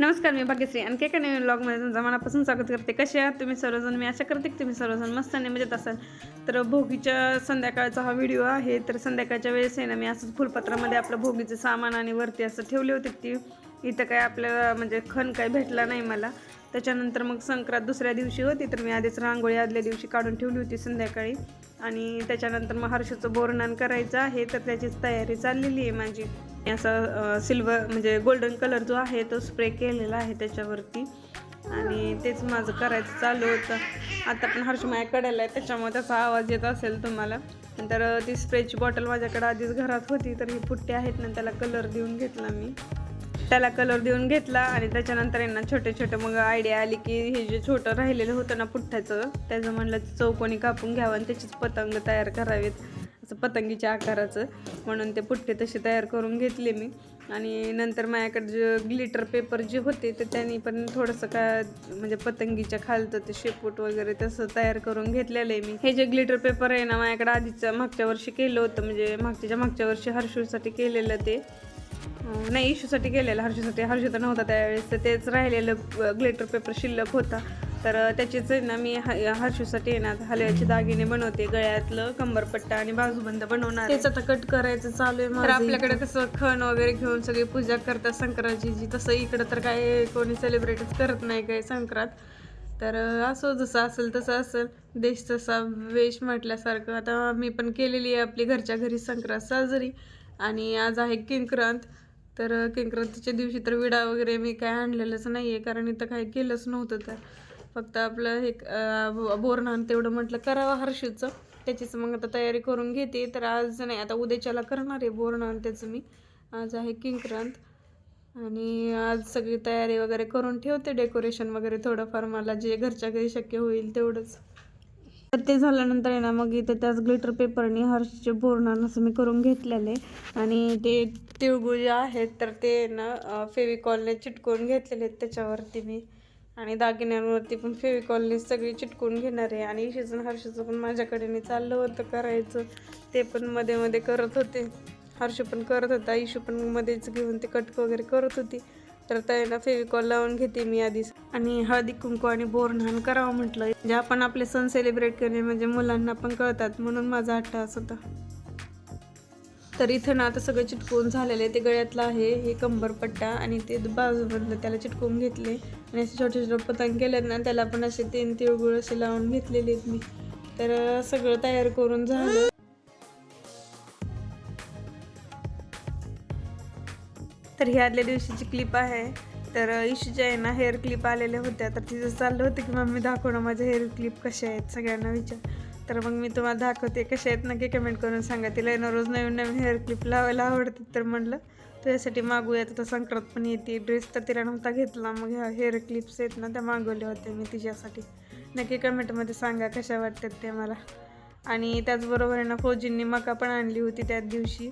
नमस्कार मी भाग्यश्री. आणखी एका नवीन ब्लॉगमध्ये तुमचं मनापासून स्वागत करते. कसे आहात तुम्ही सर्वजण? मी आशा करते की तुम्ही सर्वजण मस्त आणि मजेत असाल. तर भोगीच्या संध्याकाळचा हा व्हिडिओ आहे. तर संध्याकाळच्या वेळेस आहे ना मी असंच फुलपत्रामध्ये आपलं भोगीचं सामान आणि वरती असं ठेवले होते ती इथं काय आपल्याला म्हणजे खण काय भेटला नाही मला. त्याच्यानंतर मग संक्रांत दुसऱ्या दिवशी होती तर मी आधीच रांगोळी आदल्या दिवशी काढून ठेवली होती संध्याकाळी. आणि त्याच्यानंतर मग हर्षचं बोरणान करायचं आहे तर त्याचीच तयारी चाललेली आहे माझी. असं सिल्वर म्हणजे गोल्डन कलर जो आहे तो स्प्रे केलेला आहे त्याच्यावरती. आणि तेच माझं करायचं चालू होतं. आता पण हर्ष माझ्या कडेला आहे त्याच्यामुळे त्याचा आवाज येत असेल तुम्हाला. नंतर ती स्प्रेची बॉटल माझ्याकडे आधीच घरात होती तर ही पुट्टे आहेत ना त्याला कलर देऊन घेतला मी. त्याला कलर देऊन घेतला आणि त्याच्यानंतर यांना छोटे छोटे मग आयडिया आली की हे जे छोटं राहिलेलं होतं ना पुठ्ठ्याचं त्याचं म्हणलं चौकोनी कापून घ्यावं आणि त्याचीच पतंग तयार करावेत. असं पतंगीच्या आकाराचं. म्हणून ते पुठ्ठे तसे तयार करून घेतले मी. आणि नंतर माझ्याकडे जे ग्लिटर पेपर जे होते तर त्यांनी पण थोडंसं का म्हणजे पतंगीच्या खालचं ते शेपूट वगैरे तसं तयार करून घेतलेलं आहे मी. हे जे ग्लिटर पेपर आहे ना माझ्याकडे आधीच मागच्या वर्षी केलं होतं. म्हणजे मागच्या मागच्या वर्षी हर्षूसाठी केलेलं ते. नाही इशूसाठी केलेलं हर्षूसाठी. हर्षू तर नव्हता त्यावेळेस. तर तेच राहिलेलं ग्लिटर पेपर शिल्लक होता. तर त्याचीच आहे ना मी हर्षूसाठी ना हलव्याचे दागिने बनवते. गळ्यातलं कंबरपट्टा आणि बाजूबंद बनवणार तेच आता कट करायचं चालू आहे तर आपल्याकडे कसं खण वगैरे घेऊन सगळी पूजा करतात संक्रांतीची. तसं इकडं तर काय कोणी सेलिब्रेटच करत नाही काय संक्रांत. तर असो जसं असेल तसं असेल. देश तसा वेश म्हटल्यासारखं. आता मी पण केलेली आहे आपली घरच्या घरी संक्रांत साजरी. आणि आज आहे किंक्रांत. तर किंक्रांतीच्या दिवशी तर विडा वगैरे मी काय आणलेलंच नाही आहे कारण इथं काही केलंच नव्हतं तर. फक्त आपलं हे अं, बोरणान तेवढं म्हटलं करावं हर्षूचं. त्याचीच मग आता तयारी करून घेते. तर आज नाही आता उद्याच्याला करणार आहे बोरणान त्याचं मी. आज आहे किंक्रांत. आणि आज सगळी तयारी वगैरे करून ठेवते डेकोरेशन वगैरे थोडंफार. मला जे घरच्या घरी शक्य होईल तेवढंच. तर ते झाल्यानंतर आहे ना मग इथे त्याच ग्लिटर पेपरने हर्षचे बोरणान असं मी करून घेतलेले आणि ते तिळगुळ जे आहेत तर ते ना फेविकॉलने चिटकवून घेतलेले आहेत. त्याच्यावरती मी आणि दागिन्यांवरती पण फेविकॉलने सगळी चिटकून घेणार आहे. आणि इशीचं हर्षचं पण माझ्याकडे चाललं होतं करायचं. ते पण मध्ये मध्ये करत होते. हर्ष पण करत होता. इशू पण मध्येच घेऊन ते कट वगैरे करत होती. तर त्यांना फेविकॉल लावून घेते मी आधीच. आणि हळदी कुंकू आणि बोरणान करावं म्हटलं. जे आपण आपले सण सेलिब्रेट करणे म्हणजे मुलांना पण कळतात. म्हणून माझा अट्टास होता. तर इथं ना आता सगळं चिटकवून झालेलं आहे. ते गळ्यातलं आहे हे कंबरपट्टा आणि ते बाजूमधलं त्याला चिटकवून घेतले. आणि असे छोटे छोटे पतंग केलेत ना त्याला पण असे तीन तिळगुळ असे लावून घेतलेले आहेत मी. तर सगळं तयार करून झालं. तर ही आदल्या दिवशीची क्लिप आहे. तर इशूच्या आहे ना हेअर क्लिप आलेल्या होत्या. तर तिचं चाललं होतं की मम्मी दाखवणं माझ्या हेअर क्लिप कशा आहेत? सगळ्यांना विचार. तर मग मी तुम्हाला दाखवते. कशा आहेत नक्की कमेंट करून सांगा. तिला ना रोज नवीन नवीन हेअर क्लिप लावायला आवडते तर म्हणलं तुझ्यासाठी मागूया. तर संक्रांत पण येते. ड्रेस तर तिला नव्हता घेतला. मग ह्या हेअर क्लिप्स आहेत ना त्या मागवल्या होत्या मी तिच्यासाठी. नक्की कमेंटमध्ये सांगा कशा वाटतात ते मला. आणि त्याचबरोबर आहे ना फौजींनी मका पण आणली होती त्याच दिवशी.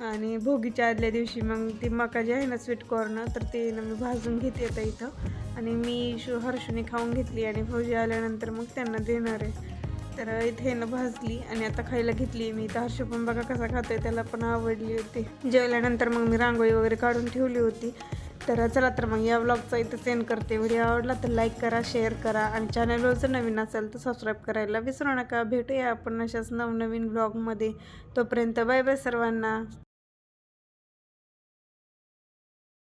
आणि भोगीच्या आदल्या दिवशी मग ती मका जी आहे ना स्वीट कॉर्न तर ते ना मी भाजून घेते आता इथं. आणि मी शो हर्षूने खाऊन घेतली आणि फौजी आल्यानंतर मग त्यांना देणार आहे. तर इथे न भाजली आणि आता खायला घेतली मी. तर हर्ष पण बघा कसा खातोय त्याला पण आवडली होती. जेवल्यानंतर मग मी रांगोळी वगैरे काढून ठेवली होती. तर चला तर मग या व्लॉगचा इथं सेंड करते. व्हिडिओ आवडला तर लाईक करा शेअर करा आणि चॅनलवर जर नवीन असेल तर सबस्क्राईब करायला विसरू नका. भेटूया आपण अशाच नवनवीन ब्लॉगमध्ये तोपर्यंत बाय बाय सर्वांना.